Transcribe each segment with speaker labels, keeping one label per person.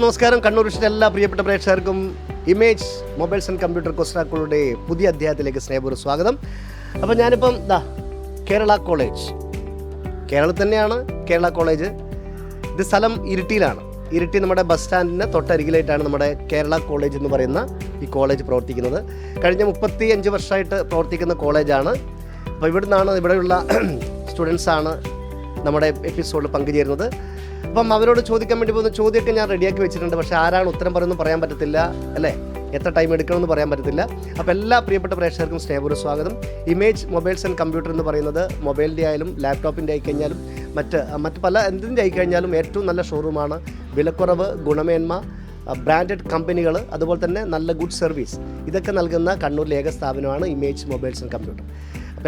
Speaker 1: നമസ്കാരം. കണ്ണൂർ വിഷയുടെ എല്ലാ പ്രിയപ്പെട്ട പ്രേക്ഷകർക്കും ഇമേജ് മൊബൈൽസ് ആൻഡ് കമ്പ്യൂട്ടർ കൊസ്റ്റാക്കളുടെ പുതിയ അധ്യായത്തിലേക്ക് സ്നേഹപൂർവം സ്വാഗതം. അപ്പം ഞാനിപ്പം ദാ കേരള കോളേജ്. കേരളത്തിൽ തന്നെയാണ് കേരള കോളേജ്. ഇത് സ്ഥലം ഇരിട്ടിയിലാണ്. ഇരിട്ടി നമ്മുടെ ബസ് സ്റ്റാൻഡിന് തൊട്ടരികിലായിട്ടാണ് നമ്മുടെ കേരള കോളേജ് എന്ന് പറയുന്ന ഈ കോളേജ് പ്രവർത്തിക്കുന്നത്. കഴിഞ്ഞ മുപ്പത്തി അഞ്ച് വർഷമായിട്ട് പ്രവർത്തിക്കുന്ന കോളേജാണ്. അപ്പോൾ ഇവിടുന്നാണ് ഇവിടെയുള്ള സ്റ്റുഡൻസാണ് നമ്മുടെ എപ്പിസോഡിൽ പങ്കുചേരുന്നത്. അപ്പം അവരോട് ചോദിക്കാൻ വേണ്ടി പോകുന്ന ചോദ്യമൊക്കെ ഞാൻ റെഡിയാക്കി വെച്ചിട്ടുണ്ട്. പക്ഷേ ആരാണ് ഉത്തരം പറയുന്നത് പറയാൻ പറ്റത്തില്ല അല്ലേ? എത്ര ടൈം എടുക്കണമെന്ന് പറയാൻ പറ്റത്തില്ല. അപ്പോൾ എല്ലാ പ്രിയപ്പെട്ട പ്രേക്ഷകർക്കും സ്നേഹപൂർവ സ്വാഗതം. ഇമേജ് മൊബൈൽസ് ആൻഡ് കമ്പ്യൂട്ടർ എന്ന് പറയുന്നത് മൊബൈലിന്റെ ആയാലും ലാപ്ടോപ്പിന്റെ ആയിക്കഴിഞ്ഞാലും മറ്റ് മറ്റ് പല എന്തിന്റെ ആയിക്കഴിഞ്ഞാലും ഏറ്റവും നല്ല ഷോറൂമാണ് വിലക്കുറവ് ഗുണമേന്മ ബ്രാൻഡഡ് കമ്പനികൾ അതുപോലെ തന്നെ നല്ല ഗുഡ് സർവീസ് ഇതൊക്കെ നൽകുന്ന കണ്ണൂരിലെ ഏക സ്ഥാപനമാണ് ഇമേജ് മൊബൈൽസ് ആൻഡ് കമ്പ്യൂട്ടർ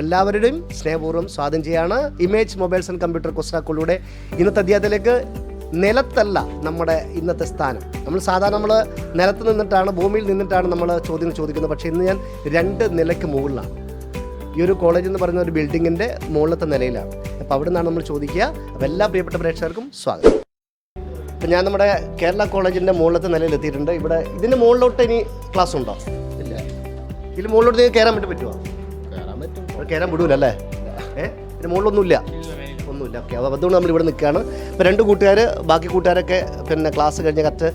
Speaker 1: എല്ലാവരുടെയും സ്നേഹപൂർവം സ്വാഗതം ചെയ്യാണ് ഇമേജ് മൊബൈൽസ് ആൻഡ് കമ്പ്യൂട്ടർ കൊസ്റ്റാക്കളിലൂടെ ഇന്നത്തെ അധ്യായത്തിലേക്ക് നിലത്തല്ല നമ്മുടെ ഇന്നത്തെ സ്ഥാനം. നമ്മൾ സാധാരണ നമ്മൾ നിലത്ത് നിന്നിട്ടാണ് ഭൂമിയിൽ നിന്നിട്ടാണ് നമ്മൾ ചോദ്യങ്ങൾ ചോദിക്കുന്നത്. പക്ഷേ ഇന്ന് ഞാൻ രണ്ട് നിലയ്ക്ക് മുകളിലാണ്. ഈ ഒരു കോളേജ് എന്ന് പറയുന്ന ഒരു ബിൽഡിങ്ങിന്റെ മുകളിലത്തെ നിലയിലാണ്. അപ്പോൾ അവിടെ നിന്നാണ് നമ്മൾ ചോദിക്കുക. അപ്പോൾ എല്ലാ പ്രിയപ്പെട്ട പ്രേക്ഷകർക്കും സ്വാഗതം. ഇപ്പം ഞാൻ നമ്മുടെ കേരള കോളേജിന്റെ മുകളിലത്തെ നിലയിൽ എത്തിയിട്ടുണ്ട്. ഇവിടെ ഇതിന്റെ മുകളിലോട്ട് ഇനി ക്ലാസ് ഉണ്ടോ?
Speaker 2: ഇല്ല.
Speaker 1: ഇതിൽ മുകളിലോട്ട് നിങ്ങൾക്ക് കയറാൻ വേണ്ടി പറ്റുമോ അവിടെ കയറാൻ വിടൂല അല്ലേ പിന്നെ ഇതിന് മുകളിലൊന്നുമില്ല. ഒന്നുമില്ല. ഓക്കെ. അപ്പോൾ അതുകൊണ്ട് നമ്മൾ ഇവിടെ നിൽക്കുകയാണ്. ഇപ്പം രണ്ട് കൂട്ടുകാർ ബാക്കി കൂട്ടുകാരൊക്കെ പിന്നെ ക്ലാസ് കഴിഞ്ഞ കറക്റ്റ്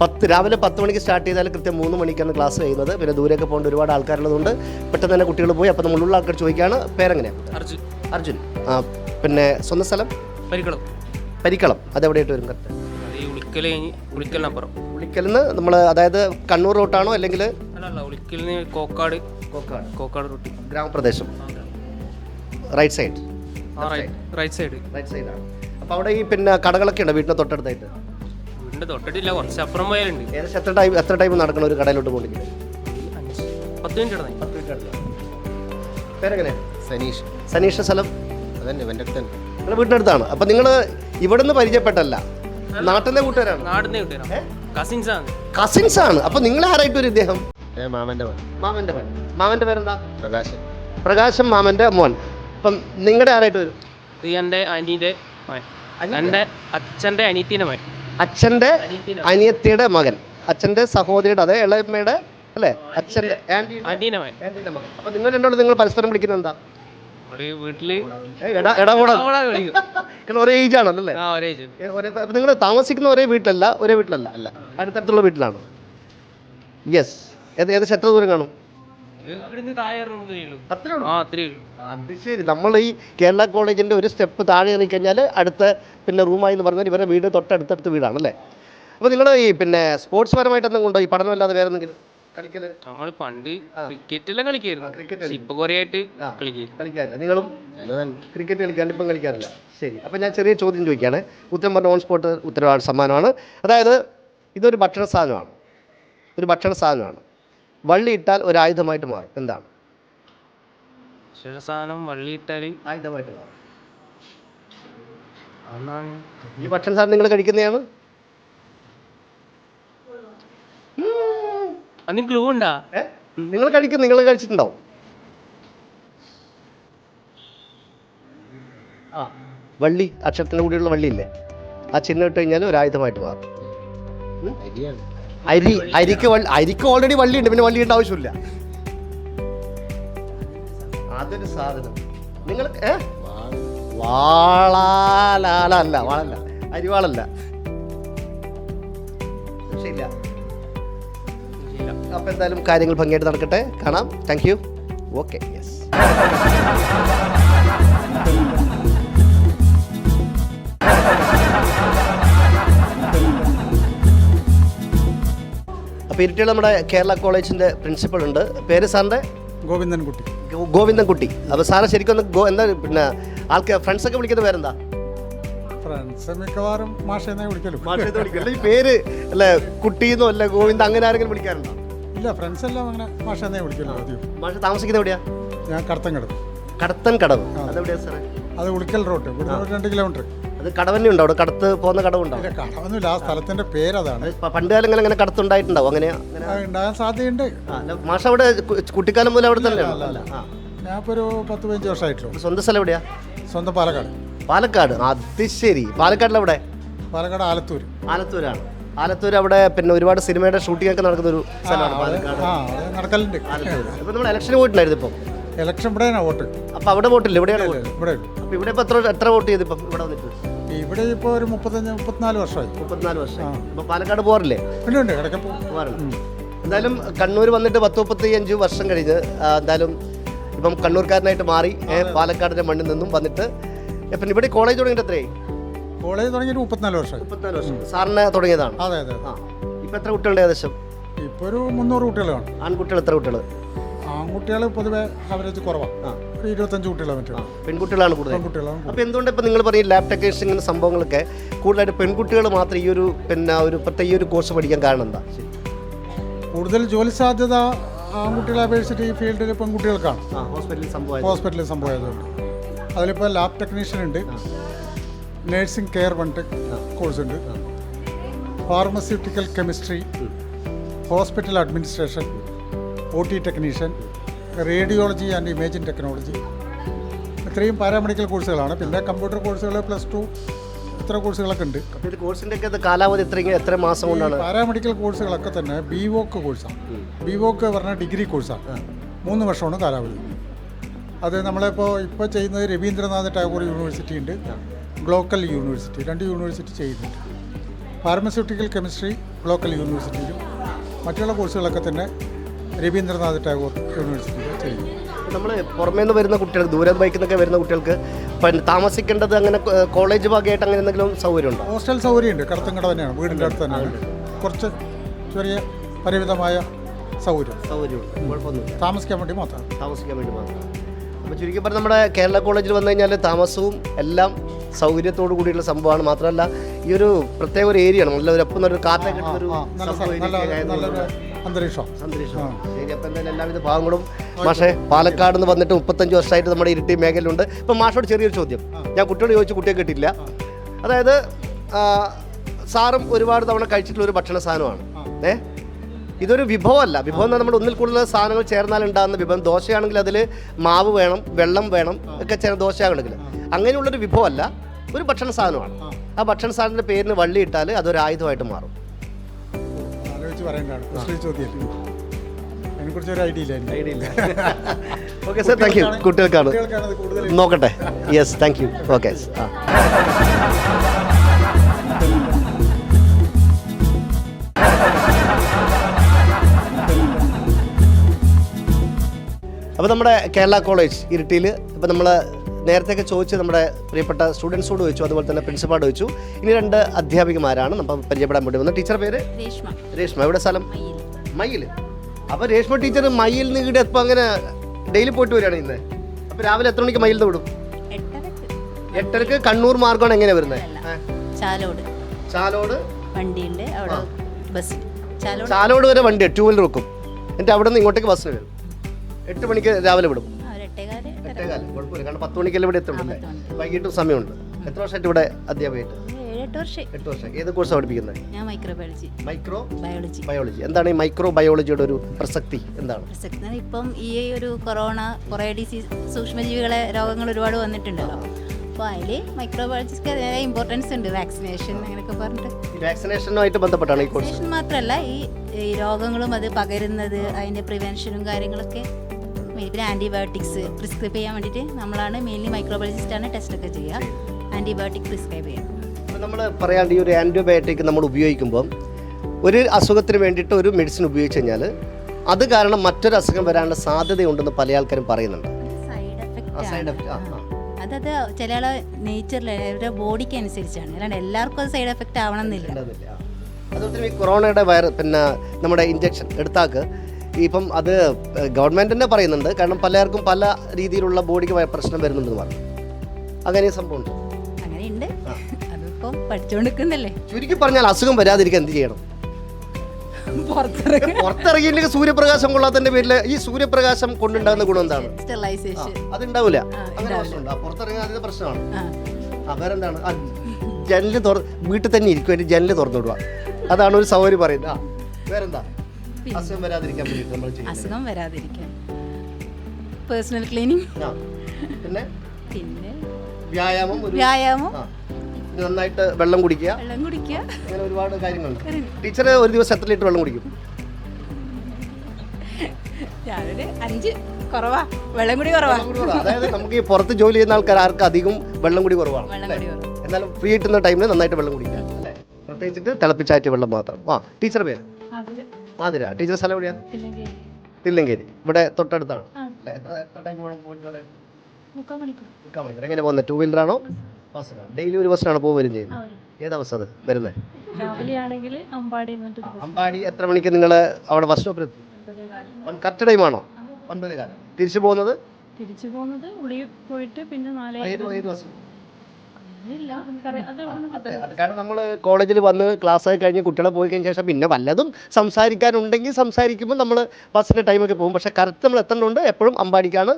Speaker 1: പത്ത് രാവിലെ പത്ത് മണിക്ക് സ്റ്റാർട്ട് ചെയ്താൽ കൃത്യം മൂന്ന് മണിക്കാണ് ക്ലാസ് കഴിയുന്നത്. പിന്നെ ദൂരെയൊക്കെ പോകേണ്ട ഒരുപാട് ആൾക്കാരുള്ളതുകൊണ്ട് പെട്ടെന്ന് തന്നെ കുട്ടികൾ പോയി. അപ്പോൾ നമ്മളുള്ള ആൾക്കാർ ചോദിക്കുകയാണ് പേരെങ്ങനെയാണ്
Speaker 3: അർജുൻ.
Speaker 1: അർജുൻ. ആ പിന്നെ സ്വന്തം സ്ഥലം?
Speaker 3: പരിക്കളം.
Speaker 1: പരിക്കളം. അതെവിടെയായിട്ട് വരും? കറക്റ്റ്.
Speaker 3: ഉളിക്കൽ ഉളിക്കലിനപ്പുറം.
Speaker 1: ഉളിക്കലിൽ നിന്ന് നമ്മൾ അതായത് കണ്ണൂർ റോട്ടാണോ അല്ലെങ്കിൽ
Speaker 3: അല്ല ഉളിക്കലിന് കോക്കാട്.
Speaker 1: കോക്കാട്.
Speaker 3: കോക്കാട് റൂട്ട്.
Speaker 1: ഗ്രാമപ്രദേശം. Right side
Speaker 3: right right side
Speaker 1: right സൈഡാണ് അപ്പോൾ അവിടെ ഈ പിന്നെ കടകളൊക്കെ ഉണ്ട് വീടിന്റെ തൊട്ടടുത്തായിട്ട്?
Speaker 3: വീടിന്റെ തൊട്ടടില്ല കുറച്ച് അപ്പുറം പോയാലുണ്ട്.
Speaker 1: ഏകദേശം എത്ര ടൈം എത്ര ടൈം നടക്കണം ഒരു കടയിലോട്ട് പോകണമെങ്കിൽ
Speaker 3: പത്ത് മിനിറ്റ് ഇടന്നേ
Speaker 1: പത്ത് മിനിറ്റ് അടുത്ത് പേരെങ്ങനെ?
Speaker 2: സനീഷ്.
Speaker 1: സനീഷ് സ്ഥലം?
Speaker 2: അതന്നെ എന്റെ അടുത്ത് തന്നെ.
Speaker 1: നിങ്ങളുടെ വീടിനടുത്താണ് അപ്പം നിങ്ങൾ ഇവിടെ നിന്ന് പരിചയപ്പെട്ടല്ല നാട്ടിലെ കൂട്ടുകാരാണ്?
Speaker 3: നാടിനെ കിട്ടുതരാം കസിൻസ് ആണ്.
Speaker 1: കസിൻസ് ആണ്. അപ്പം നിങ്ങൾ ആരായിട്ട് ഒരു ഇദ്ദേഹം?
Speaker 2: ഏ
Speaker 1: മാമന്റെ മാമന്റെ പേരെന്താ?
Speaker 2: പ്രകാശൻ.
Speaker 1: പ്രകാശം മാമന്റെ മോൻ. അപ്പം നിങ്ങളുടെ ആരായിട്ട് വരും?
Speaker 3: എന്റെ അനിയുടെ അച്ഛന്റെ എന്റെ അച്ഛന്റെ അനിയത്തിന്റെ മകൻ അച്ഛന്റെ
Speaker 1: അനിയത്തിയുടെ മകൻ. അച്ഛന്റെ സഹോദരിയുടെ അതെ ഇളയമ്മയുടെ അല്ലേ? അച്ഛന്റെ ആന്റി
Speaker 3: ആന്റീന്റെ മകൻ.
Speaker 1: അപ്പം നിങ്ങൾ നിങ്ങൾ പരസ്പരം വിളിക്കുന്നത് എന്താ?
Speaker 3: ഒരു
Speaker 1: ഏജ് ആണല്ലേ
Speaker 3: ആ ഒരേ ഏജ്
Speaker 1: നിങ്ങൾ താമസിക്കുന്ന ഒരേ വീട്ടിലല്ല ഒരേ വീട്ടിലല്ല അല്ല. അടുത്തടുത്തുള്ള വീട്ടിലാണ്? യെസ് ഏകദേശം എത്ര ദൂരം കാണും? അത് ശരി. നമ്മൾ ഈ കേരള കോളേജിന്റെ ഒരു സ്റ്റെപ്പ് താഴെ ഇറങ്ങി കഴിഞ്ഞാൽ അടുത്ത പിന്നെ റൂമായി എന്ന് പറഞ്ഞാൽ ഇവരുടെ വീട് തൊട്ടടുത്തടുത്ത് വീടാണ് അല്ലേ? അപ്പോൾ നിങ്ങൾ ഈ പിന്നെ സ്പോർട്സ് പരമായിട്ട് എന്തെങ്കിലും ഉണ്ടോ ഈ പഠനമല്ലാതെ വേറെ എന്തെങ്കിലും കളിക്കൽ?
Speaker 3: നമ്മൾ പണ്ട് ക്രിക്കറ്റെല്ലാം കളിക്കായിരുന്നു.
Speaker 1: ക്രിക്കറ്റ്
Speaker 3: പക്ഷെ ഇപ്പൊ കുറേ ആയിട്ട്
Speaker 1: കളിക്കാറില്ല. നിങ്ങളും? ക്രിക്കറ്റ് കളിക്കാണ്ട് ഇപ്പം കളിക്കാറില്ല. ശരി. അപ്പം ഞാൻ ചെറിയ ചോദ്യം ചോദിക്കുകയാണ്. ഉത്തരം പറഞ്ഞ ഓൺ സ്പോട്ട് ഉത്തരവാദ സമ്മാനമാണ്. അതായത് ഇതൊരു ഭക്ഷണ സാധനമാണ്. ഒരു ഭക്ഷണ സാധനമാണ്. വള്ളി ഇട്ടാൽ ഒരു ആയുധമായിട്ട് മാറും. എന്താണ്? ആയുധമായിട്ട് മാറും. ഈ ഭക്ഷണ സാധനം നിങ്ങൾ കഴിക്കുന്നതാണ്?
Speaker 3: അതിന് ഗ്ലൂ ഉണ്ടാ?
Speaker 1: നിങ്ങൾ കഴിക്കും നിങ്ങൾ കഴിച്ചിട്ടുണ്ടാവും. ആ വള്ളി അക്ഷരത്തിന്റെ കൂടെയുള്ള വള്ളിയില്ലേ? ആ ചിഹ്നം ഇട്ട് കഴിഞ്ഞാൽ ഒരു ആയുധമായിട്ട് മാറും? അരി അരിക്ക് അരിക്ക് ഓൾറെഡി വള്ളി ഉണ്ട് പിന്നെ വള്ളിയുടെ ആവശ്യമില്ല. അതൊരു സാധനം. നിങ്ങൾ ഏ?
Speaker 2: വാ-
Speaker 1: വാളാല അല്ല വാളല്ല. അരിവാളല്ല ശരിയില്ല അപ്പോൾ എന്തായാലും കാര്യങ്ങൾ ഭംഗിയായിട്ട് നടക്കട്ടെ. കാണാം. താങ്ക് യു ഓക്കെ യെസ് അപ്പോൾ ഇരിട്ടിയിൽ നമ്മുടെ കേരള കോളേജിന്റെ പ്രിൻസിപ്പൾ ഉണ്ട്. പേര് സാറിന്റെ
Speaker 4: ഗോവിന്ദൻകുട്ടി.
Speaker 1: ഗോവിന്ദൻകുട്ടി. അപ്പോൾ സാറ് ശരിക്കും ഒന്ന് ഗോ എന്താ പിന്നെ ആൾക്ക് ഫ്രണ്ട്സൊക്കെ വിളിക്കുന്ന പേരെന്താ?
Speaker 4: ഫ്രണ്ട്സ് മിക്കവാറും മാഷെന്നെ വിളിക്കലും
Speaker 1: മാഷേന്ന് വിളിക്കും ഈ പേര് അല്ല കുട്ടിന്നോ അല്ല ഗോവിന്ദ അങ്ങനെ ആരെങ്കിലും വിളിക്കാറുണ്ടോ?
Speaker 4: ഇല്ല ഫ്രണ്ട്സ് എല്ലാം അങ്ങനെ മാഷെന്നെ വിളിക്കല്ലോ ആദ്യം.
Speaker 1: മാഷ താമസിക്കുന്ന എവിടെയാ?
Speaker 4: ഞാൻ കടത്തങ്കടം
Speaker 1: കടത്തൻ കടവ് അതെവിടെയാ സാറേ?
Speaker 4: അത് ഉളിക്കൽ റോഡ് ഇവിടെ രണ്ട് കിലോമീറ്റർ
Speaker 1: അത് കടവന്നെ ഉണ്ടോ അവിടെ? കടത്ത് പോകുന്ന കടവുണ്ടോ?
Speaker 4: ഇല്ല ആ സ്ഥലത്തിന്റെ പേരതാണ്.
Speaker 1: അത് പ- പണ്ട് കാലങ്ങൾ അങ്ങനെ കടത്തുണ്ടായിട്ടുണ്ടാവും. അങ്ങനെ അങ്ങനെ
Speaker 4: ഉണ്ടാകാൻ സാധ്യതയുണ്ട്.
Speaker 1: ആ, അല്ല, മാഷ് അവിടെ കു- കുട്ടിക്കാലം മുതൽ അവിടെ തന്നെയാണ്? ആ.
Speaker 4: ഞാൻ ഇപ്പോൾ ഒരു പത്ത് പതിനഞ്ച് വർഷമായിട്ടുള്ളൂ.
Speaker 1: സ്വന്തം സ്ഥലം എവിടെയാ?
Speaker 4: സ്വന്തം പാലക്കാട്.
Speaker 1: പാലക്കാട്. അത് ശരി. പാലക്കാടിലെവിടെ
Speaker 4: പാലക്കാട് ആലത്തൂർ
Speaker 1: ആലത്തൂരാണ്. ആലത്തൂർ അവിടെ പിന്നെ ഒരുപാട് സിനിമയുടെ ഷൂട്ടിംഗ് ഒക്കെ നടക്കുന്ന ഒരു സ്ഥലമാണ് പാലക്കാട്.
Speaker 4: ആ നടക്കലുണ്ട്.
Speaker 1: ഇപ്പൊ നമ്മൾ ഇലക്ഷന് പോയിട്ടുണ്ടായിരുന്നു ഇപ്പം.
Speaker 4: ഇലക്ഷൻ ഇവിടെയാണ് വോട്ട്
Speaker 1: അപ്പൊ അവിടെ വോട്ടില്ല ഇവിടെയാണ് വോട്ട്.
Speaker 4: ഇവിടെ
Speaker 1: അപ്പൊ ഇവിടെ ഇപ്പൊ എത്ര എത്ര വോട്ട് ചെയ്ത് ഇപ്പം ഇവിടെ വന്നിട്ട്?
Speaker 4: ഇവിടെ ഇപ്പോൾ ഒരു മുപ്പത്തഞ്ച് മുപ്പത്തിനാല് വർഷമായി.
Speaker 1: മുപ്പത്തിനാല് വർഷം ഇപ്പൊ പാലക്കാട് പോകാറില്ലേ
Speaker 4: ഉണ്ട് ഉണ്ട് ഇടയ്ക്ക് പോകും
Speaker 1: പോകാറുണ്ട് എന്തായാലും കണ്ണൂർ വന്നിട്ട് പത്ത് മുപ്പത്തി അഞ്ച് വർഷം കഴിഞ്ഞ് ആ, എന്തായാലും ഇപ്പം കണ്ണൂർക്കാരനായിട്ട് മാറി ഏ, പാലക്കാടിന്റെ മണ്ണിൽ നിന്നും വന്നിട്ട് ഇപ്പം ഇവിടെ കോളേജ് തുടങ്ങിയിട്ട് എത്രയായി?
Speaker 4: കോളേജ് തുടങ്ങിയിട്ട് മുപ്പത്തിനാല് വർഷമായി.
Speaker 1: മുപ്പത്തിനാല് വർഷം. സാറിന് തുടങ്ങിയതാണ്.
Speaker 4: അതെ അതെ
Speaker 1: ആ. ഇപ്പൊ എത്ര കുട്ടികളുടെ ഏകദേശം?
Speaker 4: ഇപ്പോൾ ഒരു മുന്നൂറ് കുട്ടികളാണ്
Speaker 1: ആൺകുട്ടികൾ എത്ര കുട്ടികൾ
Speaker 4: ആൺകുട്ടികൾ പൊതുവെ ആവറേജ് കുറവാണ്. ഒരു ഇരുപത്തഞ്ച് കുട്ടികളെ പറ്റുള്ളൂ
Speaker 1: പെൺകുട്ടികളാണ് കൂടുതൽ.
Speaker 4: പെൺകുട്ടികളാണ്
Speaker 1: അപ്പോൾ എന്തുകൊണ്ട് ഇപ്പോൾ നിങ്ങൾ പറയും ലാബ് ടെക്നീഷ്യൻ ഇങ്ങനെ സംഭവങ്ങളൊക്കെ കൂടുതലായിട്ട് പെൺകുട്ടികൾ മാത്രം ഈ ഒരു പിന്നെ ഒരു പ്രത്യേക ഈ ഒരു കോഴ്സ് പഠിക്കാൻ കാരണം എന്താ?
Speaker 4: കൂടുതൽ ജോലി സാധ്യത ആൺകുട്ടികളെ അപേക്ഷിച്ചിട്ട് ഈ ഫീൽഡിൽ പെൺകുട്ടികൾക്കാണ്.
Speaker 1: ഹോസ്പിറ്റലിൽ സംഭവം
Speaker 4: ഹോസ്പിറ്റലിൽ സംഭവമായതുകൊണ്ട് അതിലിപ്പോൾ ലാബ് ടെക്നീഷ്യൻ ഉണ്ട്. നേഴ്സിംഗ് കെയർ പറഞ്ഞിട്ട് കോഴ്സ് ഉണ്ട്. Pharmaceutical chemistry hospital administration O T technician radiology and imaging technology ഇത്രയും പാരാമെഡിക്കൽ കോഴ്സുകളാണ് പിന്നെ കമ്പ്യൂട്ടർ കോഴ്സുകൾ പ്ലസ് ടു ഇത്ര കോഴ്സുകളൊക്കെ ഉണ്ട്.
Speaker 1: ഇത് കോഴ്സിന്റെ ഒക്കെ കാലാവധി എത്ര എത്ര മാസം കൊണ്ടാണ്?
Speaker 4: പാരാമെഡിക്കൽ കോഴ്സുകളൊക്കെ തന്നെ ബി വോക്ക് കോഴ്സാണ് ബി വോക്ക് പറഞ്ഞ ഡിഗ്രി കോഴ്സാണ് മൂന്ന് വർഷമാണ് കാലാവധി. അത് നമ്മളിപ്പോൾ ഇപ്പോൾ ചെയ്യുന്നത് രവീന്ദ്രനാഥ് ടാഗോർ യൂണിവേഴ്സിറ്റി ഉണ്ട്. ഗ്ലോക്കൽ യൂണിവേഴ്സിറ്റി രണ്ട് യൂണിവേഴ്സിറ്റി ചെയ്യുന്നുണ്ട്. ഫാർമസ്യൂട്ടിക്കൽ കെമിസ്ട്രി ഗ്ലോക്കൽ യൂണിവേഴ്സിറ്റിയിലും മറ്റുള്ള കോഴ്സുകളൊക്കെ തന്നെ രവീന്ദ്രനാഥ് ടാഗോർ യൂണിവേഴ്സിറ്റി
Speaker 1: നമ്മൾ പുറമേ നിന്ന് വരുന്ന കുട്ടികൾക്ക് ദൂരം ബൈക്കിൽ നിന്നൊക്കെ വരുന്ന കുട്ടികൾക്ക് താമസിക്കേണ്ടത് അങ്ങനെ കോളേജ് ഭാഗമായിട്ട് അങ്ങനെ എന്തെങ്കിലും സൗകര്യം ഉണ്ടോ
Speaker 4: ഹോസ്റ്റൽ സൗകര്യമുണ്ട്. കടത്തങ്കട തന്നെയാണ്. വീടിന്റെ അടുത്ത് തന്നെയാണ്. കുറച്ച് ചെറിയ പരിമിതമായ സൗകര്യം.
Speaker 1: സൗകര്യമുണ്ട്. കുഴപ്പമൊന്നുമില്ല.
Speaker 4: താമസിക്കാൻ വേണ്ടി മാത്രം.
Speaker 1: താമസിക്കാൻ വേണ്ടി മാത്രം. അപ്പോൾ ചുരുക്കി പറഞ്ഞാൽ നമ്മുടെ കേരള കോളേജിൽ വന്നു കഴിഞ്ഞാൽ താമസവും എല്ലാം സൗകര്യത്തോടു കൂടിയുള്ള സംഭവമാണ്. മാത്രമല്ല ഈ ഒരു പ്രത്യേക ഒരു ഏരിയ ആണ്. നല്ല ഒരു ഒപ്പം ഒരു കാറ്റൊക്കെ കിട്ടുന്ന ഒരു
Speaker 4: നല്ല
Speaker 1: സംഭവം
Speaker 4: നല്ല
Speaker 1: ആയതുകൊണ്ട്
Speaker 4: അന്തരീക്ഷം.
Speaker 1: അന്തരീക്ഷം. ശരി അപ്പം എന്തായാലും എല്ലാവിധ ഭാഗങ്ങളും മാഷെ പാലക്കാട് നിന്ന് വന്നിട്ട് മുപ്പത്തഞ്ച് വർഷമായിട്ട് നമ്മുടെ ഇരുട്ടി മേഖലയിലുണ്ട്. ഇപ്പം മാഷോട് ചെറിയൊരു ചോദ്യം. ഞാൻ കുട്ടിയോട് ചോദിച്ചു കുട്ടിയെ കിട്ടിയില്ല അതായത് സാറും ഒരുപാട് തവണ കഴിച്ചിട്ടുള്ള ഒരു ഭക്ഷണ സാധനമാണ്. ഏ? ഇതൊരു വിഭവമല്ല. വിഭവം എന്ന് നമ്മൾ ഒന്നിൽ കൂടുതൽ സാധനങ്ങൾ ചേർന്നാൽ ഉണ്ടാകുന്ന വിഭവം. ദോശയാണെങ്കിൽ അതിൽ മാവ് വേണം വെള്ളം വേണം ഒക്കെ ചേർന്ന് ദോശയാണെങ്കിൽ അങ്ങനെയുള്ളൊരു വിഭവമല്ല. ഒരു ഭക്ഷണ സാധനമാണ്. ആ ഭക്ഷണ സാധനത്തിന്റെ പേരിന് വള്ളി ഇട്ടാൽ അതൊരു ആയുധമായിട്ട് മാറും. ഓക്കെ സാർ താങ്ക് യു കുട്ടികൾക്കാണ് നോക്കട്ടെ. യെസ് താങ്ക് യു ഓക്കെ ആ. അപ്പോൾ നമ്മുടെ കേരള കോളേജ് ഇരിട്ടിയിൽ ഇപ്പോൾ നമ്മൾ നേരത്തെയൊക്കെ ചോദിച്ച് നമ്മുടെ പ്രിയപ്പെട്ട സ്റ്റുഡൻസോട് ചോദിച്ചു അതുപോലെ തന്നെ പ്രിൻസിപ്പാളോട് ചോദിച്ചു. ഇനി രണ്ട് അധ്യാപികമാരാണ് നമ്മൾ പരിചയപ്പെടാൻ വേണ്ടി വന്നത്. ടീച്ചർ പേര്?
Speaker 5: രേഷ്മ.
Speaker 1: രേഷ്മ. എവിടെ സ്ഥലം?
Speaker 5: മയിൽ
Speaker 1: അപ്പോൾ രേഷ്മ ടീച്ചർ മയിൽ നിന്ന് എപ്പോൾ അങ്ങനെ ഡെയിലി പോയിട്ട് വരികയാണ് ഇന്ന്. അപ്പോൾ രാവിലെ എത്ര മണിക്ക് മയിൽ നിന്ന് വിടും?
Speaker 5: എട്ടരക്ക്.
Speaker 1: കണ്ണൂർ മാർഗമാണ് എങ്ങനെ വരുന്നത്
Speaker 5: ചാലോട്.
Speaker 1: ചാലോട്?
Speaker 5: വണ്ടിയുണ്ട് അവിടെ ബസ്
Speaker 1: ചാലോട്. വരെ വണ്ടി ടൂ വീലർ വെക്കും. എന്നിട്ട് അവിടെ നിന്ന് ഇങ്ങോട്ടേക്ക് ബസ്സിന് വരും. എട്ട് മണിക്ക് രാവിലെ വിടും. എട്ടേകാൽ കുഴപ്പമില്ല. കാരണം പത്ത് മണിക്കല്ലേ ഇവിടെ എത്തുന്നുണ്ടല്ലേ. വൈകിട്ടും സമയമുണ്ട്. എത്ര വർഷമായിട്ട് ഇവിടെ അധ്യാപകമായിട്ട്
Speaker 5: എട്ട് വർഷം.
Speaker 1: ഏത് കോഴ്സ് പഠിപ്പിക്കുന്നത്?
Speaker 5: ഞാൻ മൈക്രോബയോളജി
Speaker 1: മൈക്രോ
Speaker 5: ബയോളജി
Speaker 1: ബയോളജി എന്താണ് ഈ മൈക്രോ ബയോളജിയുടെ ഒരു പ്രസക്തി എന്താണ്?
Speaker 5: പ്രസക്തി ഇപ്പം ഈ ഒരു കൊറോണ കുറേ ഡിസീസ് സൂക്ഷ്മജീവികളെ രോഗങ്ങൾ ഒരുപാട് വന്നിട്ടുണ്ടല്ലോ. അപ്പോൾ അതിൽ മൈക്രോബയോളജിക്ക് അതിനായ ഇമ്പോർട്ടൻസ് ഉണ്ട്. വാക്സിനേഷൻ അങ്ങനെയൊക്കെ പറഞ്ഞിട്ട്.
Speaker 1: വാക്സിനേഷനുമായിട്ട് ബന്ധപ്പെട്ടാണ് ഈ കോഴ്സ്
Speaker 5: മാത്രമല്ല ഈ ഈ രോഗങ്ങളും അത് പകരുന്നത് അതിന്റെ പ്രിവെൻഷനും കാര്യങ്ങളൊക്കെ പിന്നെ ആന്റിബയോട്ടിക്സ് പ്രിസ്ക്രൈബ് ചെയ്യാൻ വേണ്ടിയിട്ട് നമ്മളാണ് മെയിൻലി മൈക്രോബയോളജിസ്റ്റാണ് ടെസ്റ്റൊക്കെ ചെയ്യുക. ആന്റിബയോട്ടിക് പ്രിസ്ക്രൈബ് ചെയ്യുക.
Speaker 1: നമ്മൾ പറയാണ്ട് ഈ ഒരു ആന്റിബയോട്ടിക് നമ്മൾ ഉപയോഗിക്കുമ്പോൾ ഒരു അസുഖത്തിന് വേണ്ടിയിട്ട് ഒരു മെഡിസിൻ ഉപയോഗിച്ച് കഴിഞ്ഞാൽ അത് കാരണം മറ്റൊരു അസുഖം വരാനുള്ള സാധ്യതയുണ്ടെന്ന് പല ആൾക്കാരും പറയുന്നുണ്ട്.
Speaker 5: Side effect. അതത് ചില ആളെ നേച്ചറിൽ അവരുടെ ബോഡിക്ക് അനുസരിച്ചാണ്. അല്ലാണ്ട് എല്ലാവർക്കും അത് സൈഡ് എഫക്റ്റ് ആവണമെന്നില്ല.
Speaker 1: അതുപോലെ ഈ കൊറോണയുടെ വൈറസ് പിന്നെ നമ്മുടെ ഇഞ്ചക്ഷൻ എടുത്താക്ക് ഇപ്പം അത് ഗവൺമെന്റ് തന്നെ പറയുന്നുണ്ട്. കാരണം പലർക്കും പല രീതിയിലുള്ള ബോഡിക്ക് പ്രശ്നം വരുന്നുണ്ടെന്ന് പറഞ്ഞു. അങ്ങനെ സംഭവം
Speaker 5: അങ്ങനെയുണ്ട്. അതിപ്പം പഠിച്ചുകൊണ്ടിരിക്കുന്നല്ലേ
Speaker 1: ചുരുക്കി പറഞ്ഞാൽ അസുഖം വരാതിരിക്കാൻ എന്ത് ചെയ്യണം?
Speaker 5: പുറത്തിറങ്ങി
Speaker 1: പുറത്തിറങ്ങിയില്ലെങ്കിൽ സൂര്യപ്രകാശം കൊള്ളാത്തതിന്റെ പേരിൽ ഈ സൂര്യപ്രകാശം കൊണ്ടുണ്ടാകുന്ന ഗുണം എന്താണ്? അതുണ്ടാവില്ല അങ്ങനെ. പ്രശ്നമുണ്ട്. പുറത്തിറങ്ങാൻ അതിന്റെ പ്രശ്നമാണ്.
Speaker 5: ആ.
Speaker 1: വേറെന്താണ്? ആ ജനൽ തുറ വീട്ടിൽ തന്നെ ഇരിക്കും ജനൽ തുറന്നു വിടുക അതാണ് ഒരു സൗകര്യം പറയുന്നത്. ആ വേറെന്താ. അസുഖം വരാതിരിക്കാൻ വേണ്ടിയിട്ട് നമ്മൾ ചെയ്യുന്നത്.
Speaker 5: അസുഖം വരാതിരിക്കാൻ. പേഴ്സണൽ ക്ലീനിങ്
Speaker 1: ആ പിന്നെ?
Speaker 5: പിന്നെ?
Speaker 1: വ്യായാമം ഒരു
Speaker 5: വ്യായാമം?
Speaker 1: ആ പിന്നെ നന്നായിട്ട് വെള്ളം കുടിക്കുക.
Speaker 5: വെള്ളം കുടിക്കുക.
Speaker 1: അങ്ങനെ ഒരുപാട് കാര്യങ്ങളുണ്ട്. ടീച്ചർ ഒരു ദിവസം എത്ര ലിറ്റർ വെള്ളം കുടിക്കും?
Speaker 5: ഞാനൊരു അഞ്ച് കുറവാ. വെള്ളം കൂടി കുറവാ.
Speaker 1: വെള്ളം കുടി കുറവാ. അതായത് നമുക്ക് ഈ പുറത്ത് ജോലി ചെയ്യുന്ന ആൾക്കാർ ആർക്ക് അധികം വെള്ളം കുടി കുറവാണ്.
Speaker 5: വെള്ളം
Speaker 1: അല്ലേ?
Speaker 5: കൂടി കുറവ്.
Speaker 1: എന്നാലും ഫ്രീ കിട്ടുന്ന ടൈമിൽ നന്നായിട്ട് വെള്ളം കുടിക്കുക. അല്ലേ? പ്രത്യേകിച്ചിട്ട് തിളപ്പിച്ചാറ്റിയ വെള്ളം മാത്രം. ആ ടീച്ചർ പേര്? ആതിര ടീച്ചർ സ്ഥലം എവിടെയാണ് തില്ലങ്കേരി. ഇവിടെ തൊട്ടടുത്താണ്. എങ്ങനെ പോകുന്നത് ടൂ വീലറാണോ ബസ്സിനാണോ ഡെയിലി ഒരു ബസ്സിനാണോ പോകും വരും ചെയ്യുന്നത് ഏതാ ബസ് അത്? വരുന്നത്
Speaker 6: അമ്പാടി
Speaker 1: എത്ര മണിക്ക് നിങ്ങൾ അവിടെ ബസ് സ്റ്റോപ്പിൽ കറക്റ്റ് ടൈമാണോ ഒൻപത് കാലം തിരിച്ചു പോകുന്നത്?
Speaker 6: തിരിച്ചു പോകുന്നത് ഉള്ളി പോയിട്ട് പിന്നെ നാല്
Speaker 1: കാരണം നമ്മൾ കോളേജിൽ വന്ന് ക്ലാസ് ആയി കഴിഞ്ഞ് കുട്ടികളെ പോയി കഴിഞ്ഞ ശേഷം പിന്നെ വല്ലതും സംസാരിക്കാനുണ്ടെങ്കിൽ സംസാരിക്കുമ്പോൾ നമ്മൾ ബസ്സിന്റെ ടൈമൊക്കെ പോകും. പക്ഷേ കറക്റ്റ് നമ്മൾ എത്തേണ്ടതുകൊണ്ട് എപ്പോഴും അമ്പാടിക്കാണ്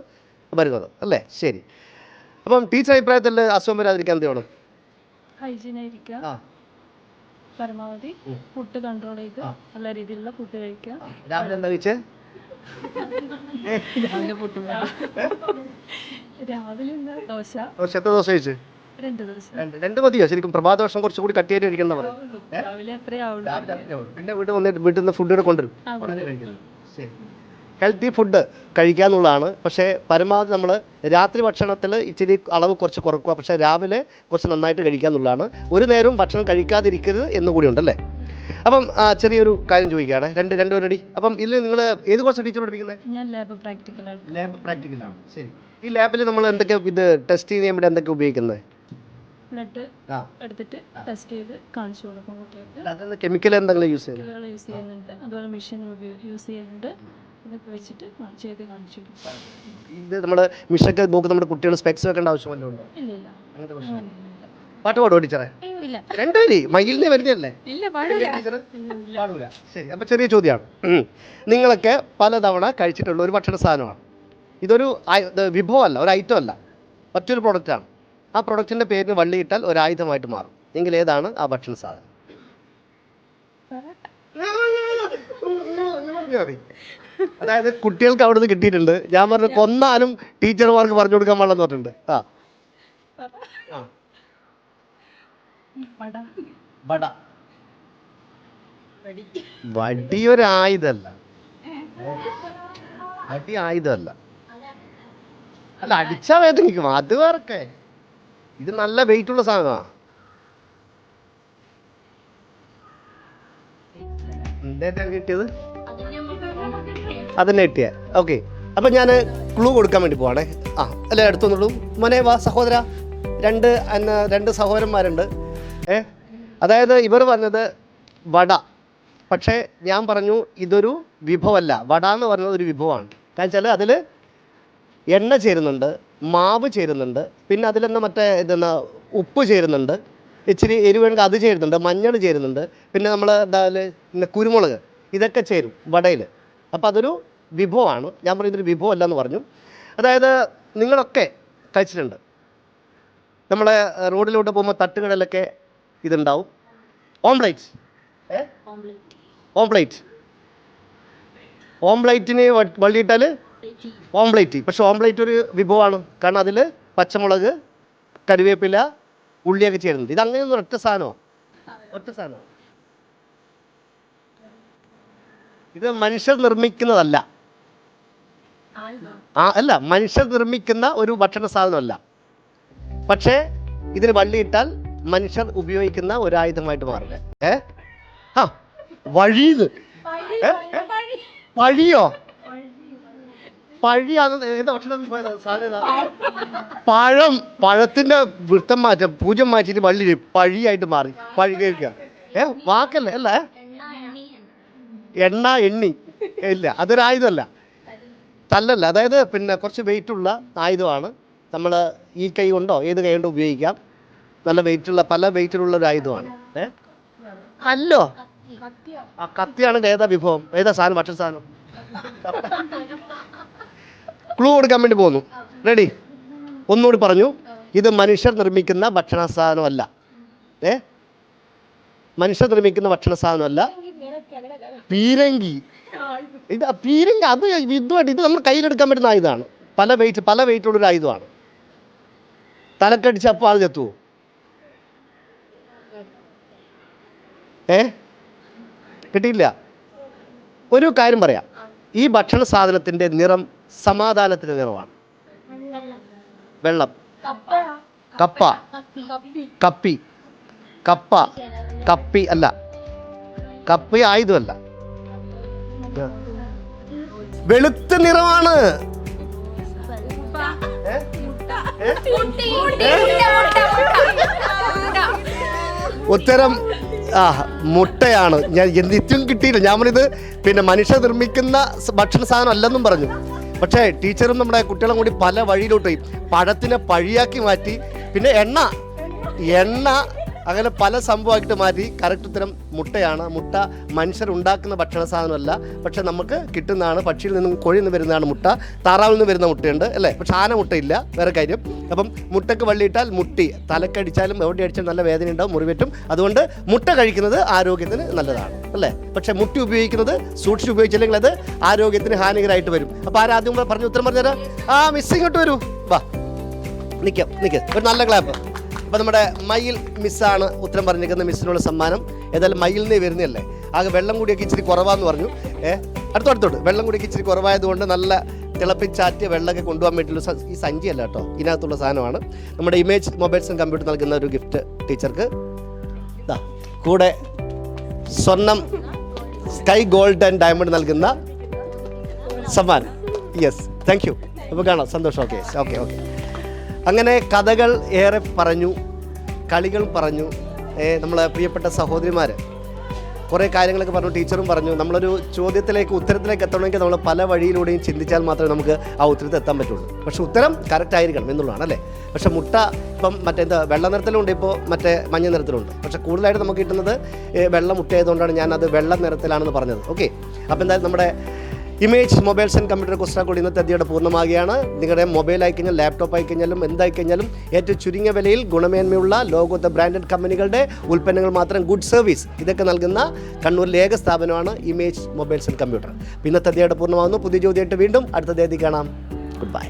Speaker 1: വരുന്നത്. അല്ലേ? ശരി. അപ്പം ടീച്ചർ അഭിപ്രായത്തിൽ അസുഖം വരാതിരിക്കാൻ എന്ത് വേണം
Speaker 6: പരമാവധി ഫുഡ് കൺട്രോൾ ചെയ്ത് നല്ല രീതിയിലുള്ള ഫുഡ് കഴിക്കുക.
Speaker 1: രാവിലെ എന്താ കഴിച്ചേ?
Speaker 6: രാവിലെ ഇന്ന് ദോശ.
Speaker 1: ദോശ. എത്ര ദോശ കഴിച്ച്?
Speaker 6: രണ്ട്
Speaker 1: മതിയോ? ശരിക്കും പ്രഭാത ഭക്ഷണം കുറച്ചുകൂടി കട്ടിയായിട്ട് ഇരിക്കുന്ന പിന്നെ വീട്ടിൽ വന്നിട്ട് വീട്ടിൽ നിന്ന് ഫുഡ് കൂടെ കൊണ്ടുവരും. ഹെൽത്തി ഫുഡ് കഴിക്കുക എന്നുള്ളതാണ് പക്ഷേ പരമാവധി നമ്മൾ രാത്രി ഭക്ഷണത്തിൽ ഇച്ചിരി അളവ് കുറച്ച് കുറക്കുക. പക്ഷേ രാവിലെ കുറച്ച് നന്നായിട്ട് കഴിക്കുക എന്നുള്ളതാണ് ഒരു നേരവും ഭക്ഷണം കഴിക്കാതിരിക്കരുത് എന്നുകൂടി ഉണ്ടല്ലേ അപ്പം ചെറിയൊരു കാര്യം ചോദിക്കുകയാണ്. രണ്ട് രണ്ട് റെഡി അപ്പം ഇതിൽ നിങ്ങൾ ഏത് കോഴ്സ് ടീച്ചർ പഠിപ്പിക്കുന്നത്?
Speaker 6: ഞാൻ ലാബ് പ്രാക്ടിക്കലാണ്
Speaker 1: ലാബ് പ്രാക്ടിക്കലാണ് ശരി. ഈ ലാബിൽ നമ്മൾ എന്തൊക്കെ ഇത് ടെസ്റ്റ് ചെയ്യാൻ വേണ്ടി എന്തൊക്കെ ഉപയോഗിക്കുന്നത്?
Speaker 6: ബ്ലഡ് എടുത്തിട്ട് ടെസ്റ്റ് ചെയ്ത് കാണിച്ചു കൊടുക്കും കുട്ടികൾക്ക്.
Speaker 1: കെമിക്കൽ എന്തെങ്കിലും യൂസ് ചെയ്യുന്നത്
Speaker 6: യൂസ് ചെയ്യുന്നുണ്ട്. അതുപോലെ മെഷീൻ യൂസ് ചെയ്യുന്നുണ്ട്. ഇതൊക്കെ വെച്ചിട്ട് ചെയ്ത് കാണിച്ചു കൊടുക്കും.
Speaker 1: ഇത് നമ്മൾ മിഷൊക്കെ നോക്ക് നമ്മുടെ കുട്ടികൾ സ്പെക്സ് വെക്കേണ്ട ആവശ്യമല്ലോ ഉണ്ടോ?
Speaker 6: ഇല്ല ഇല്ല.
Speaker 1: അങ്ങനത്തെ പ്രശ്നം. പാട്ട് പാടുമോ ടീച്ചറെ?
Speaker 5: അയ്യോ ഇല്ല
Speaker 1: രണ്ടുപേര് മയിലിനെ വരുന്നതല്ലേ?
Speaker 5: ഇല്ല പാടില്ല
Speaker 1: ടീച്ചർ പാടൂല. ശരി അപ്പൊ ചെറിയ ചോദ്യമാണ്. നിങ്ങളൊക്കെ പലതവണ കഴിച്ചിട്ടുള്ള ഒരു ഭക്ഷണ സാധനമാണ്. ഇതൊരു വിഭവം അല്ല വിഭവമല്ല ഒരു ഐറ്റം അല്ല. മറ്റൊരു പ്രൊഡക്റ്റാണ് ആ പ്രൊഡക്റ്റിന്റെ പേരിന് വള്ളിയിട്ടാൽ ഒരു ആയുധമായിട്ട് മാറും. എങ്കിൽ ഏതാണ് ആ ഭക്ഷണ സാധനം? അതായത് കുട്ടികൾക്ക് അവിടെ നിന്ന് കിട്ടിയിട്ടുണ്ട്. ഞാൻ പറഞ്ഞു കൊന്നാലും ടീച്ചർമാർക്ക് പറഞ്ഞു കൊടുക്കാൻ പാടില്ലെന്ന് പറഞ്ഞിട്ടുണ്ട്. ആ. ആ.
Speaker 6: വട.
Speaker 1: വട. വടി ഒരു ആയുധല്ല വടി ആയുധമല്ല. അല്ല അടിച്ചാ വേദനിക്കും. അത് വേറൊക്കെ ഇത് നല്ല വെയിറ്റ് ഉള്ള സാധനമാണ് കിട്ടിയത്? അതന്നെ കിട്ടിയ. ഓക്കെ അപ്പൊ ഞാൻ ക്ലൂ കൊടുക്കാൻ വേണ്ടി പോവാണേ. ആ അല്ല അടുത്തൊന്നുള്ളൂ. മോനെ വാ സഹോദര. രണ്ട് രണ്ട് സഹോദരന്മാരുണ്ട്. ഏ അതായത് ഇവർ പറഞ്ഞത് വട. പക്ഷേ ഞാൻ പറഞ്ഞു ഇതൊരു വിഭവമല്ല വട എന്ന് പറഞ്ഞത് ഒരു വിഭവമാണ്. കാരണം വെച്ചാൽ അതിൽ എണ്ണ ചേരുന്നുണ്ട് മാവ് ചേരുന്നുണ്ട് പിന്നെ അതിലെന്താ മറ്റേ ഇതെന്നാ ഉപ്പ് ചേരുന്നുണ്ട് ഇച്ചിരി എരിവേണ്ട അത് ചേരുന്നുണ്ട് മഞ്ഞൾ ചേരുന്നുണ്ട് പിന്നെ നമ്മൾ എന്താ പിന്നെ കുരുമുളക് ഇതൊക്കെ ചേരും വടയിൽ അപ്പോൾ അതൊരു വിഭവമാണ്. ഞാൻ പറഞ്ഞു ഇതൊരു വിഭവമല്ല എന്ന് പറഞ്ഞു. അതായത് നിങ്ങളൊക്കെ കഴിച്ചിട്ടുണ്ട്. നമ്മളെ റോഡിലോട്ട് പോകുമ്പോൾ തട്ടുകടലൊക്കെ ഇതുണ്ടാവും. ഓംപ്ലേറ്റ്. ഏ? ഓംപ്ലേറ്റ്. ഓംപ്ലേറ്റിന് വള്ളിയിട്ടാൽ ഓംപ്ലേറ്റ്. പക്ഷെ ഓംപ്ലേറ്റ് ഒരു വിഭവമാണ്. കാരണം അതിൽ പച്ചമുളക് കറിവേപ്പില ഉള്ളിയൊക്കെ ചേരുന്നുണ്ട്. ഇത് അങ്ങനെ അങ്ങനെയൊന്നും ഒറ്റ സാധനമോ. ഒറ്റ സാധനമോ. ഇത് മനുഷ്യർ നിർമ്മിക്കുന്നതല്ല. ആ അല്ല മനുഷ്യർ നിർമ്മിക്കുന്ന ഒരു ഭക്ഷണ സാധനമല്ല. പക്ഷേ ഇതിന് വള്ളിയിട്ടാൽ മനുഷ്യർ ഉപയോഗിക്കുന്ന ഒരു ആയുധമായിട്ട് മാറും. ഏ? ആ വഴിയത്? ഏ? വഴിയോ? പഴിയാണ് ഏത് ഭക്ഷണം സാധ്യത പഴം. പഴത്തിന്റെ വൃത്തം മാറ്റം. പൂജ്യം മാറ്റിയിട്ട് വള്ളി പഴിയായിട്ട് മാറി. പഴി കേൾക്കുക. ഏ? വാക്കല്ലേ? അല്ല. എണ്ണ എണ്ണി. ഇല്ല. അതൊരായുധമല്ല തല്ലല്ല. അതായത് പിന്നെ കുറച്ച് വെയിറ്റുള്ള ആയുധമാണ്. നമ്മൾ ഈ കൈ കൊണ്ടോ ഏത് കൈ കൊണ്ടോ ഉപയോഗിക്കാം. നല്ല വെയിറ്റുള്ള പല വെയിറ്റിലുള്ള ഒരു ആയുധമാണ്. ഏ? അല്ലോ? ആ കത്തിയാണ് ഏതാ വിഭവം? ഏതാ സാധനം? ഭക്ഷണ സാധനം? ക്ലൂ കൊടുക്കാൻ വേണ്ടി പോകുന്നു. റെഡി ഒന്നുകൂടി പറഞ്ഞു. ഇത് മനുഷ്യർ നിർമ്മിക്കുന്ന ഭക്ഷണ സാധനമല്ല ഏ? മനുഷ്യർ നിർമ്മിക്കുന്ന ഭക്ഷണ സാധനമല്ല പീരങ്കി. ഇത് പീരങ്കി അത് ഇതുമായിട്ട് ഇത് നമ്മൾ കയ്യിലെടുക്കാൻ പറ്റുന്ന ആയുധമാണ്. പല വെയിറ്റ് പല വെയിറ്റുള്ള ഒരു ആയുധമാണ്. തലക്കടിച്ച് അപ്പോൾ അത് ചെത്തുവോ ഏ? കിട്ടിയില്ല. ഒരു കാര്യം പറയാം. ഈ ഭക്ഷണ സാധനത്തിന്റെ നിറം സമാധാനത്തിന്റെ നിറമാണ്. വെള്ളം. കപ്പ. കപ്പി. കപ്പ. കപ്പി അല്ല. കപ്പി ആയുധമല്ല. വെളുത്ത നിറമാണ്? ഉത്തരം ആ മുട്ടയാണ്. ഞാൻ നിത്യം കിട്ടിയില്ല. ഞാൻ പറഞ്ഞത് പിന്നെ മനുഷ്യ നിർമ്മിക്കുന്ന ഭക്ഷണ സാധനം അല്ലെന്നും പറഞ്ഞു. പക്ഷേ ടീച്ചറും നമ്മുടെ കുട്ടികളും കൂടി പല വഴിയിലോട്ട് പോയി. പഴത്തിനെ പഴിയാക്കി മാറ്റി. പിന്നെ എണ്ണ. എണ്ണ അങ്ങനെ പല സംഭവമായിട്ട് മാറ്റി കറക്റ്റ് ഉത്തരം മുട്ടയാണ്. മുട്ട മനുഷ്യർ ഉണ്ടാക്കുന്ന ഭക്ഷണ സാധനമല്ല. പക്ഷെ നമുക്ക് കിട്ടുന്നതാണ്. പക്ഷിയിൽ നിന്നും കോഴിയിൽ നിന്ന് വരുന്നതാണ് മുട്ട. താറാവിൽ നിന്ന് വരുന്ന മുട്ടയുണ്ട് അല്ലേ? പക്ഷെ ആന മുട്ടയില്ല. വേറെ കാര്യം. അപ്പം മുട്ടക്ക് വള്ളിയിട്ടാൽ മുട്ടി. തലക്കടിച്ചാലും എവിടെ അടിച്ചാലും നല്ല വേദന ഉണ്ടാവും മുറിവേറ്റും അതുകൊണ്ട് മുട്ട കഴിക്കുന്നത് ആരോഗ്യത്തിന് നല്ലതാണ് അല്ലേ? പക്ഷെ മുട്ടി ഉപയോഗിക്കുന്നത് സൂക്ഷിച്ച് ഉപയോഗിച്ചില്ലെങ്കിൽ അത് ആരോഗ്യത്തിന് ഹാനികരമായിട്ട് വരും. അപ്പോൾ ആരാദ്യം പറഞ്ഞ ഉത്തരം പറഞ്ഞുതരാം? ആ മിസ് ഇങ്ങോട്ട് വരൂ. വാ. നിൽക്കാം നിൽക്കാം ഒരു നല്ല ക്ലാപ്പ് അപ്പോൾ നമ്മുടെ മയിൽ മിസ്സാണ് ഉത്തരം പറഞ്ഞിരിക്കുന്ന മിസ്സിനുള്ള സമ്മാനം. ഏതായാലും മയിലിനെ വരുന്നതല്ലേ? ആകെ വെള്ളം കൂടിയൊക്കെ ഇച്ചിരി കുറവാന്ന് പറഞ്ഞു. ഏ അടുത്തോ അടുത്തോട്ട് വെള്ളം കൂടിയൊക്കെ ഇച്ചിരി കുറവായതുകൊണ്ട് നല്ല തിളപ്പിച്ചാറ്റിയ വെള്ളമൊക്കെ കൊണ്ടുപോകാൻ വേണ്ടിയുള്ള സ- ഈ സഞ്ചിയല്ല കേട്ടോ. ഇതിനകത്തുള്ള സാധനമാണ്. നമ്മുടെ ഇമേജ് മൊബൈൽസ് ആൻഡ് കമ്പ്യൂട്ടർ നൽകുന്ന ഒരു ഗിഫ്റ്റ് ടീച്ചർക്ക്. ഇതാ കൂടെ സ്വർണം സ്കൈ ഗോൾഡ് ആൻഡ് ഡയമണ്ട് നൽകുന്ന സമ്മാനം. യെസ് താങ്ക് യു അപ്പോൾ കാണാം. സന്തോഷം. ഓക്കെ ഓക്കെ ഓക്കെ അങ്ങനെ കഥകൾ ഏറെ പറഞ്ഞു കളികൾ പറഞ്ഞു നമ്മളെ പ്രിയപ്പെട്ട സഹോദരിമാർ കുറേ കാര്യങ്ങളൊക്കെ പറഞ്ഞു ടീച്ചറും പറഞ്ഞു. നമ്മളൊരു ചോദ്യത്തിലേക്ക് ഉത്തരത്തിലേക്ക് എത്തണമെങ്കിൽ നമ്മൾ പല വഴിയിലൂടെയും ചിന്തിച്ചാൽ മാത്രമേ നമുക്ക് ആ ഉത്തരത്തിൽ എത്താൻ പറ്റുള്ളൂ. പക്ഷെ ഉത്തരം കറക്റ്റ് ആയിരിക്കണം എന്നുള്ളതാണ് അല്ലേ? പക്ഷെ മുട്ട ഇപ്പം മറ്റെന്താ വെള്ള നിറത്തിലുണ്ട് ഇപ്പോൾ മറ്റേ മഞ്ഞ നിറത്തിലുണ്ട്. പക്ഷെ കൂടുതലായിട്ട് നമുക്ക് കിട്ടുന്നത് വെള്ളം വെള്ള ഞാൻ അത് വെള്ള നിറത്തിലാണെന്ന് പറഞ്ഞത്. ഓക്കെ? അപ്പോൾ എന്തായാലും നമ്മുടെ ഇമേജ് മൊബൈൽസ് ആൻഡ് കമ്പ്യൂട്ടർ കുസ്റ്റാക്കോട് ഇന്നത്തെ അധ്യയുടെ പൂർണമാകുകയാണ് നിങ്ങളുടെ മൊബൈൽ ആയിക്കഴിഞ്ഞാൽ ലാപ്ടോപ്പ് ആയിക്കഴിഞ്ഞാലും എന്തായിക്കഴിഞ്ഞാലും ഏറ്റവും ചുരുങ്ങിയ വിലയിൽ ഗുണമേന്മയുള്ള ലോകത്തെ ബ്രാൻഡഡ് കമ്പനികളുടെ ഉൽപ്പന്നങ്ങൾ മാത്രം ഗുഡ് സർവീസ്. ഇതൊക്കെ നൽകുന്ന കണ്ണൂരിലെ ഏക സ്ഥാപനമാണ് ഇമേജ് മൊബൈൽസ് ആൻഡ് കമ്പ്യൂട്ടർ. ഇന്നത്തെ അധ്യയുടെ പൂർണമാകുന്നു പുതിയ ജ്യോതിയായിട്ട് വീണ്ടും അടുത്ത തീയതി കാണാം. Good by